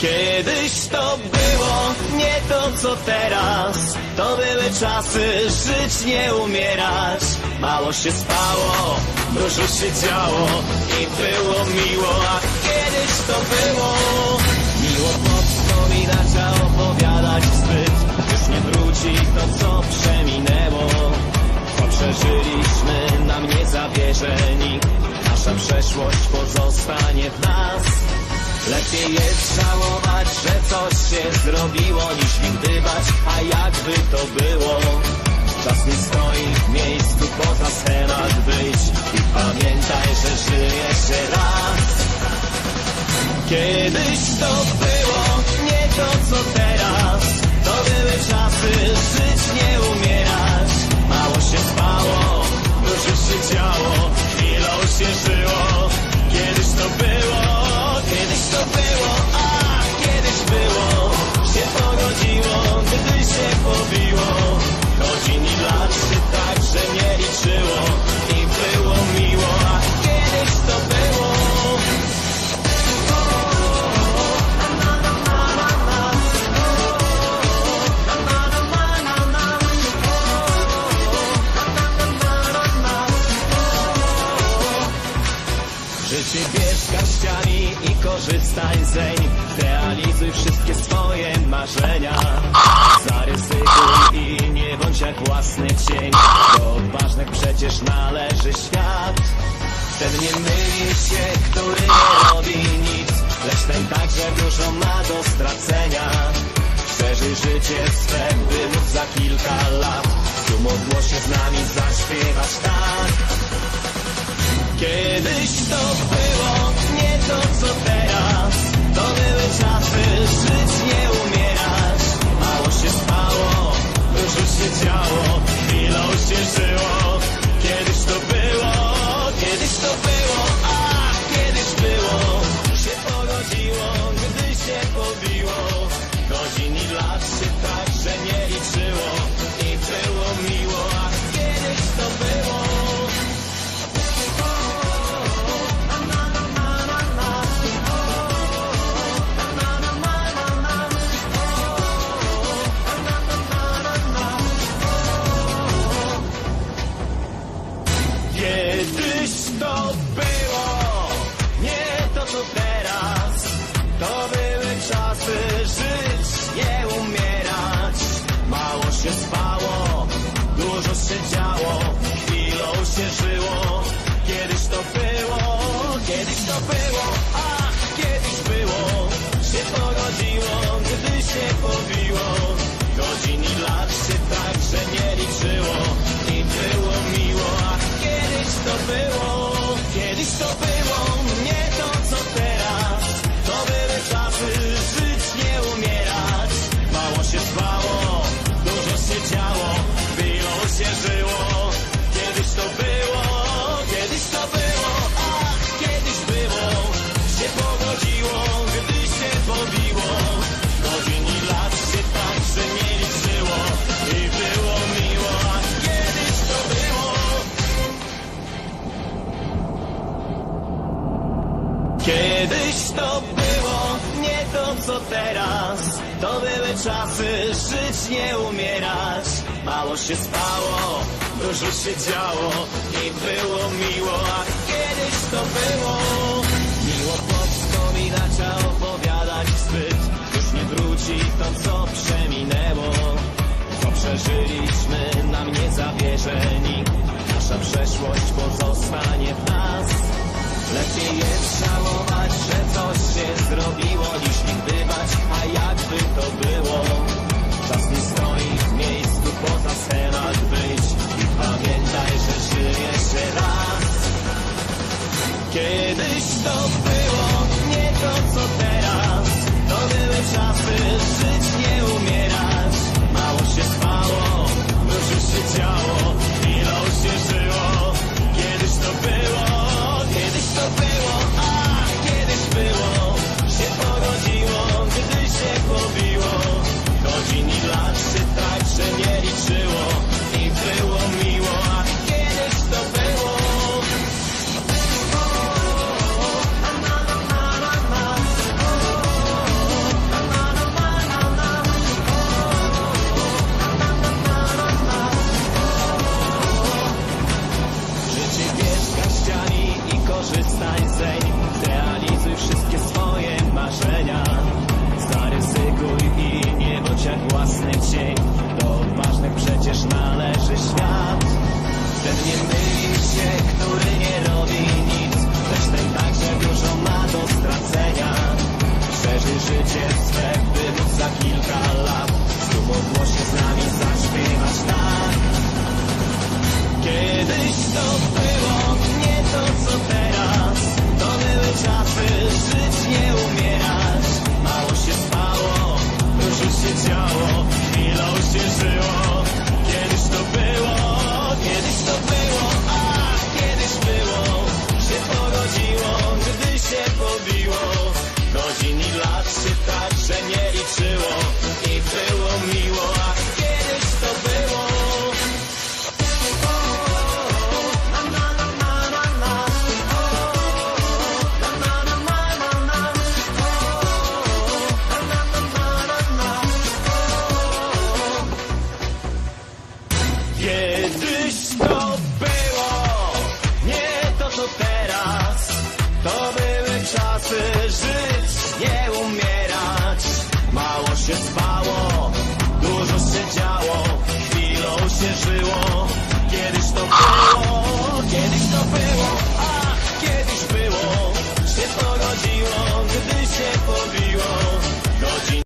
Kiedyś to było nie to co teraz. To były czasy żyć nie umierać. Mało się spało, dużo się działo I było miło, a kiedyś to było. Miło wspominać, a opowiadać wstyd Już nie wróci to co przeminęło. Co przeżyliśmy nam nie zabierze nikt. Nasza przeszłość pozostanie w nas Lepiej jest żałować, że coś się zrobiło Niż gdybać, a jakby to było? Czas nie stoi w miejscu, poza schemat wyjść. I pamiętaj, że żyjesz się raz Kiedyś to Realizuj wszystkie swoje marzenia. Zaryzykuj i nie bądź jak własny cień Do odważnych przecież należy świat. Ten nie myli się, który nie robi nic Lecz ten także dużo ma do stracenia. Przeżyj życie swe, by móc za kilka lat Tu mogło się z nami zaśpiewać tak? Kiedyś to kiedyś to Kiedyś to było nie to co teraz. To były czasy żyć nie umierać. Mało się spało, dużo się działo I było miło, a kiedyś to było. Miło wspominać, a opowiadać wstyd Już nie wróci to co przeminęło. Co przeżyliśmy nam nie zabierze nikt. Nasza przeszłość pozostanie w nas Lepiej jest żałować, że coś się zrobiło